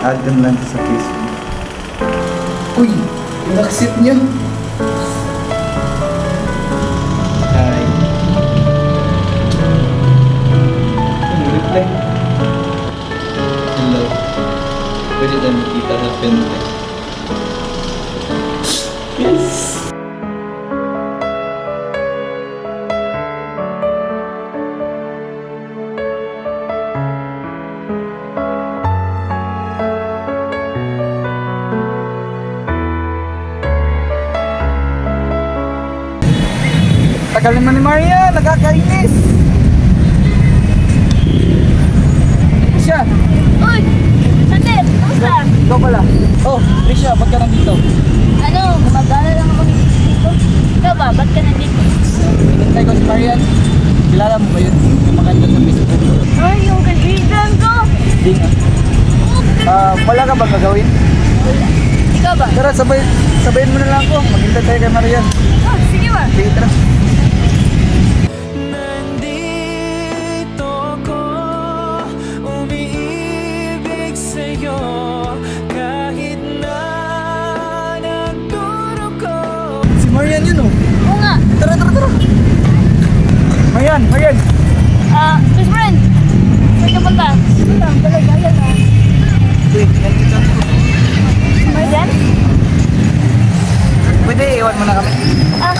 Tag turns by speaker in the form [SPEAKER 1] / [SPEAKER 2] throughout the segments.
[SPEAKER 1] Add them lang sa Facebook.
[SPEAKER 2] Uy, in-accept niya.
[SPEAKER 1] Hi. Reply? Hello. Pwede tayo magkita sa Pinterest. Yes! Tagal naman ni Maria, nakakainis! Siya,
[SPEAKER 3] Uy! Sandit! Kamusta?
[SPEAKER 1] ikaw pala. Oh, Risha, ba't ka nandito?
[SPEAKER 3] Ano? Mag-aaral lang ako dito. Ikaw ba? Ba't ka nandito?
[SPEAKER 1] Hinintay ko si Marian. Kilala mo ba yun? Yung maganda sa Facebook.
[SPEAKER 3] Ay, yung kaibigan ko!
[SPEAKER 1] Hindi nga. Ah, wala ka ba gagawin?
[SPEAKER 3] Wala. Ikaw ba?
[SPEAKER 1] Tara, sabay, sabayin mo na lang ako. Maghintay tayo kay Marian.
[SPEAKER 3] Oh, sige ba?
[SPEAKER 1] Sige, tara. Si Marian yun oh.
[SPEAKER 3] Oo nga.
[SPEAKER 1] Tara, tara, tara. Marian, Marian.
[SPEAKER 3] Ah, best friend! Saan ka punta? Ito lang, talaga. Yan ah.
[SPEAKER 1] Wait, yan kita.
[SPEAKER 3] Marian?
[SPEAKER 1] Pwede, iwan mo na kami.
[SPEAKER 3] Ah,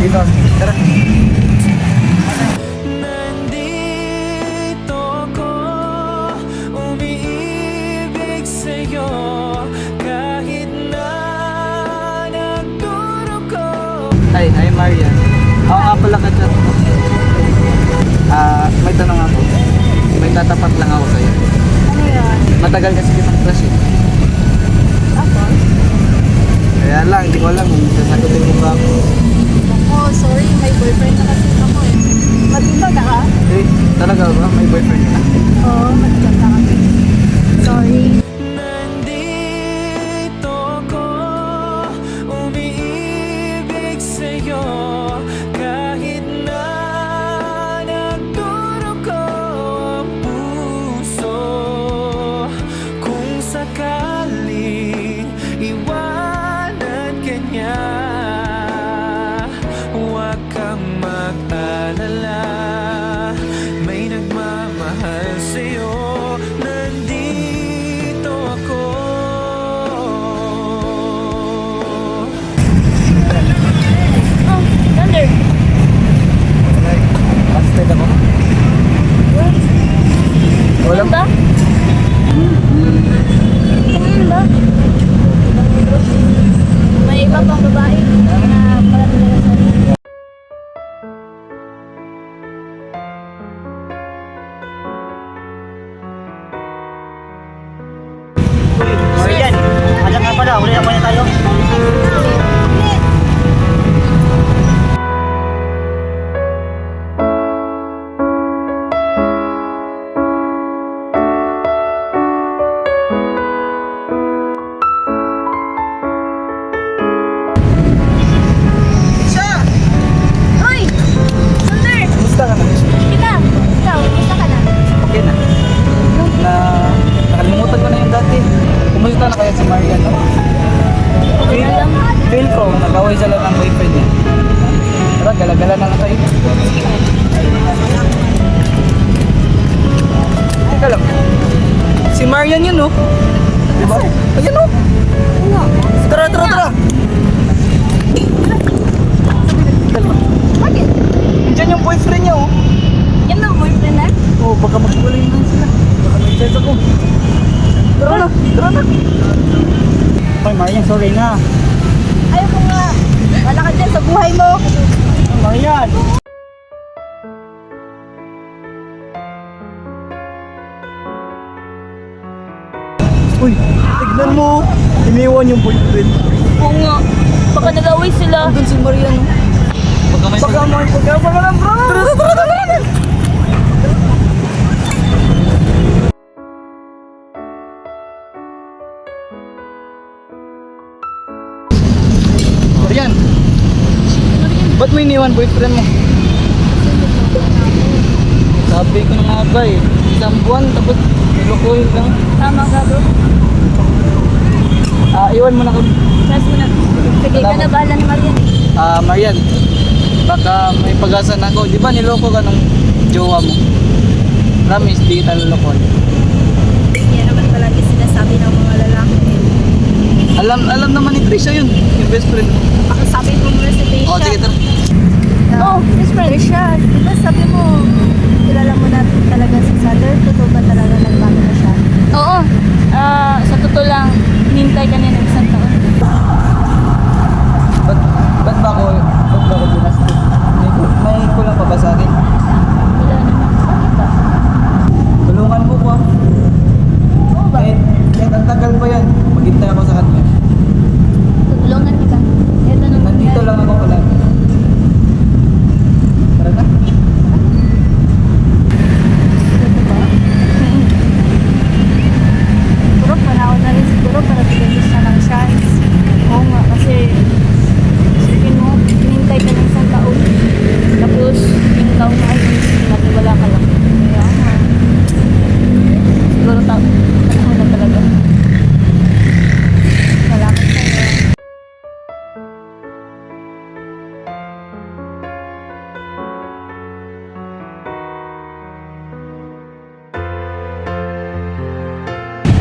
[SPEAKER 1] Dito, tara. Marian. Oo nga pala ka chat mo. Ah, may tanong ako. May tatapat lang ako sa'yo.
[SPEAKER 3] ano yun?
[SPEAKER 1] Matagal kasi kitang crush eh.
[SPEAKER 3] Ako?
[SPEAKER 1] Kaya lang, hindi ko alam kung sasagutin mo ba ako.
[SPEAKER 3] Oh, sorry. May boyfriend na kasi ako eh. Matinda ka ka?
[SPEAKER 1] Eh, talaga ba? May boyfriend ka na?
[SPEAKER 3] Oo, matinda ka kami. Sa
[SPEAKER 1] Marian, alam nga pala, uli na muna tayo. Si Marian yun, no? Diba? Ayan, no? Tara, tara, tara!
[SPEAKER 3] Bakit?
[SPEAKER 1] Diyan yung boyfriend niya, oh.
[SPEAKER 3] Yan ang boyfriend na?
[SPEAKER 1] Oh, baka maghiwalay na sila. Baka mag-chat ako. Tara na, tara na. Ay, Marian, sorry na.
[SPEAKER 3] Ayaw ko nga. Wala ka dyan sa buhay mo.
[SPEAKER 1] Marian! Uy, tignan mo. Iniwan yung boyfriend.
[SPEAKER 3] Oo nga. Baka nag-away sila.
[SPEAKER 1] Doon si Marian. Baka may Baka may pagkasa ka na, bro. Tara, tara, tara, tara. Marian, ba't mo iniwan boyfriend mo? Sabi ko na nga ba eh, isang buwan tapos loko lang.
[SPEAKER 3] Tama ka bro.
[SPEAKER 1] Ah, iwan mo na kami.
[SPEAKER 3] Mo na. Sige, ka na bahala ni Marian.
[SPEAKER 1] Ah, Marian. Baka may pag-asa na ako. Di ba niloko ka nung jowa mo? Promise, di kita luloko.
[SPEAKER 3] Yan naman palagi sinasabi ng mga lalaki.
[SPEAKER 1] Alam alam naman ni Trisha yun. Yung best friend mo.
[SPEAKER 3] Pakisabi mo muna si Tisha.
[SPEAKER 1] Oh, sige, tara.
[SPEAKER 3] Oh, best friend.
[SPEAKER 4] Trisha, di ba sabi mo, kilala mo na talaga si Sander?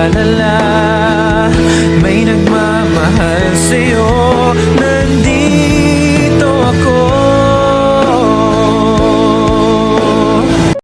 [SPEAKER 3] la la la